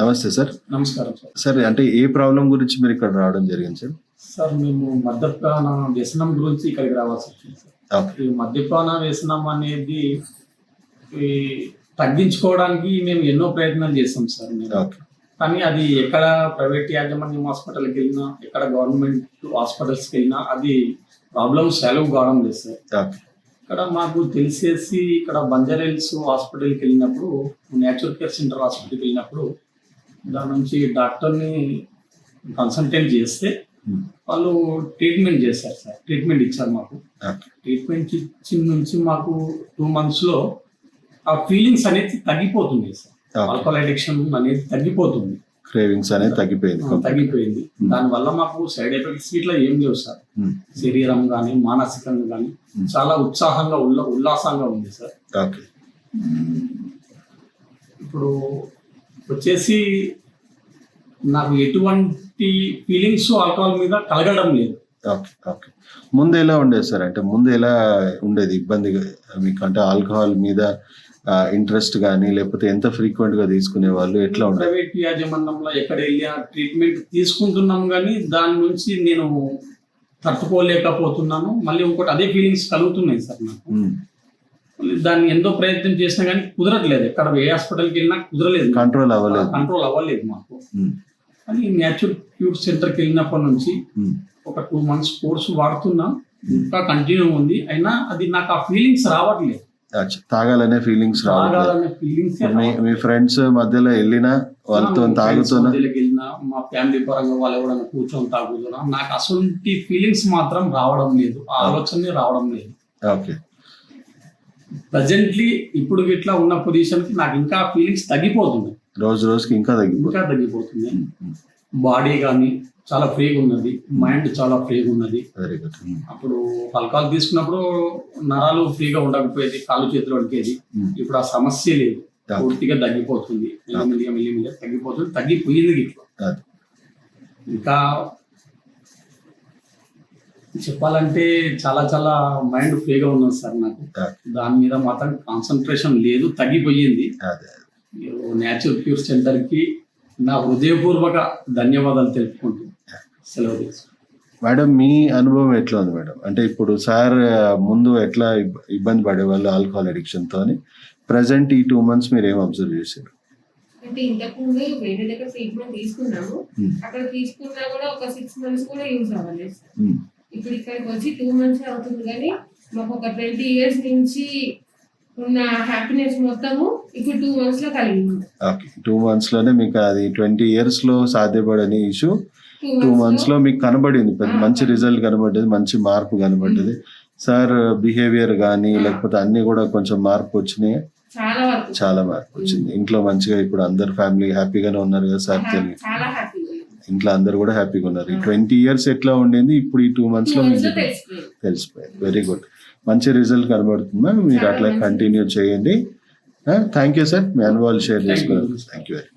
నమస్తే సార్. నమస్కారం sir. Sir అంటే ఏ ప్రాబ్లం గురించి మీరు ఇక్కడ రావడం జరిగింది సార్? సార్ మేము మద్యపాన వ్యసనం గురించి ఇక్కడికి రావాల్సి వచ్చింది సార్. ఈ మద్యపాన వ్యసనం అనేది ఈ తగ్గించుకోవడానికి మేము ఎన్నో ప్రయత్నాలు చేస్తాం సార్ మేము. కానీ అది ఎక్కడ ప్రైవేట్ యాజమాన్యం హాస్పిటల్కి వెళ్ళినా ఎక్కడ గవర్నమెంట్ హాస్పిటల్స్కి వెళ్ళినా అది ప్రాబ్లమ్ సాల్వ్ కావడం లేదు సార్. ఇక్కడ మాకు తెలిసేసి ఇక్కడ బంజారా హాస్పిటల్కి వెళ్ళినప్పుడు నేచురల్ కేర్ సెంటర్ హాస్పిటల్కి వెళ్ళినప్పుడు దాని నుంచి డాక్టర్ని కన్సల్టెంట్ చేస్తే ఉమ్, వాళ్ళు ట్రీట్మెంట్ చేశారు సార్. ట్రీట్మెంట్ ఇచ్చారు మాకు. ట్రీట్మెంట్ ఇచ్చిన నుంచి మాకు టూ మంత్స్లో ఆ ఫీలింగ్స్ అనేది తగ్గిపోతుంది సార్. ఆల్కహాల్ అడిక్షన్ అనేది తగ్గిపోతుంది. క్రేవింగ్స్ అనేది తగ్గిపోయింది. తగ్గిపోయింది. దానివల్ల మాకు సైడ్ ఎఫెక్ట్స్ ఇట్లా ఏం లేవు సార్. ఉమ్, శరీరం కానీ మానసికంగా కానీ Hmm. చాలా ఉత్సాహంగా ఉల్ల ఉల్లాసంగా ఉంది సార్. ఇప్పుడు వచ్చేసి నాకు ఎటువంటి ఫీలింగ్స్ ఆల్కహాల్ మీద కలగడం లేదు. ఓకే ఓకే ముందు ఎలా ఉండేది సార్? అంటే ముందు ఎలా ఉండేది? ఇబ్బంది మీకు అంటే ఆల్కహాల్ మీద ఇంట్రెస్ట్ కానీ లేకపోతే ఎంత ఫ్రీక్వెంట్గా తీసుకునే వాళ్ళు ఎట్లా ఉండేది? ప్రైవేట్ యాజమాన్యంలో ఎక్కడ వెళ్ళి ట్రీట్మెంట్ తీసుకుంటున్నాం కానీ దాని నుంచి నేను తట్టుకోలేకపోతున్నాను. మళ్ళీ ఇంకోటి అదే ఫీలింగ్స్ కలుగుతున్నాయి సార్ నాకు. మళ్ళీ దాన్ని ఎంతో ప్రయత్నం చేసినా కానీ కుదరట్లేదు. ఎక్కడ ఏ హాస్పిటల్కి వెళ్ళినా కుదరలేదు. కంట్రోల్ అవ్వలేదు. కంట్రోల్ అవ్వలేదు మాకు. కానీ న్యాచురల్ క్యూర్ సెంటర్కి వెళ్ళినప్పటి నుంచి ఉమ్, ఒక టూ మంత్స్ కోర్స్ వాడుతున్నా. ఇంకా కంటిన్యూ ఉంది. అయినా అది నాకు ఆ ఫీలింగ్స్ రావట్లేదు. తాగాలనే ఫీలింగ్స్ తాగాలనే ఫీలింగ్స్ మీ ఫ్రెండ్స్ మధ్యలో వెళ్ళినా వాళ్ళతో తాగుతున్నా? వెళ్ళినా మా ఫ్యామిలీ పరంగా వాళ్ళు ఎవరైనా కూర్చొని తాగుతున్నా నాకు అసలు ఫీలింగ్స్ మాత్రం రావడం లేదు. ఆ ఆలోచన రావడం లేదు. ఓకే. ప్రజెంట్లీ ఇప్పుడు ఇట్లా ఉన్న పొజిషన్కి నాకు ఇంకా ఫీలింగ్స్ తగ్గిపోతున్నాయి. రోజు రోజుకి ఇంకా తగ్గిపోతుంది ఇంకా తగ్గిపోతున్నాయి బాడీ కానీ చాలా ఫ్రీగా ఉన్నది. మైండ్ చాలా ఫ్రీగా ఉన్నది. వెరీ గుడ్ అప్పుడు ఆల్కహాల్ తీసుకున్నప్పుడు నరాలు ఫ్రీగా ఉండకపోయేది కాళ్ళు చేతులు వడికేది ఇప్పుడు ఆ సమస్య లేదు. పూర్తిగా తగ్గిపోతుంది. మెల్లిమెల్లిగా మెల్లిమెల్లిగా తగ్గిపోతుంది. తగ్గిపోయింది ఇట్లా ఇంకా చెప్పాలంటే చాలా చాలా మైండ్ ఫ్రీగా ఉన్నది సార్ నాకు. దాని మీద మాత్రం కాన్సన్ట్రేషన్ లేదు తగ్గిపోయింది. అదే న్యాచురల్ క్యూర్ సెంటర్కి నా హృదయపూర్వక ధన్యవాదాలు తెలుపుకుంటూ సెలవు తీసుకుంటాను మేడం మీ అనుభవం ఎట్లా ఉంది మేడం? అంటే ఇప్పుడు సార్ ముందు ఎట్లా ఇబ్- ఇబ్బంది పడేవాళ్ళు ఆల్కహాల్ అడిక్షన్ తోని ప్రజెంట్ ఈ టూ మంత్స్ మీరు ఏం అబ్జర్వ్ చేశారు? అంటే ఇంతకు ముందు వేరే దగ్గర ట్రీట్మెంట్ తీసుకున్నాము. అక్కడ తీసుకున్నా కూడా ఒక సిక్స్ మంత్స్ కూడా యూజ్ అవ్వలేదు ఇప్పుడు ఇక్కడికి వచ్చి టూ మంత్స్ అవుతుంది కానీ మాకు ఒక ట్వంటీ ఇయర్స్ నుంచి ఉన్న హ్యాపీనెస్ మొత్తము ఇప్పుడు టూ మంత్స్లో కలిగింది. ఓకే టూ మంత్స్లోనే మీకు అది ట్వంటీ ఇయర్స్లో సాధ్యపడని ఇష్యూ టూ మంత్స్లో? మీకు కనబడింది పెద్ద మంచి రిజల్ట్ కనబడ్డది మంచి మార్పు కనబడ్డది. సార్ బిహేవియర్ కానీ లేకపోతే అన్ని కూడా కొంచెం మార్పు వచ్చినాయి? చాలా మార్పు వచ్చింది. ఇంట్లో మంచిగా ఇప్పుడు అందరు ఫ్యామిలీ హ్యాపీగానే ఉన్నారు కదా సార్ తెలియదు. ఇంట్లో అందరు కూడా హ్యాపీగా ఉన్నారు. ఈ ట్వంటీ ఇయర్స్ ఎట్లా ఉండింది? ఇప్పుడు ఈ టూ మంత్స్లో మీకు తెలిసిపోయింది వెరీ గుడ్ మంచి రిజల్ట్ కనబడుతుంది మ్యామ్. మీరు అట్లా కంటిన్యూ చేయండి. థ్యాంక్ యూ సార్ మీ అనుభవాలు షేర్. చేసుకున్నారు థ్యాంక్ యూ వెరీ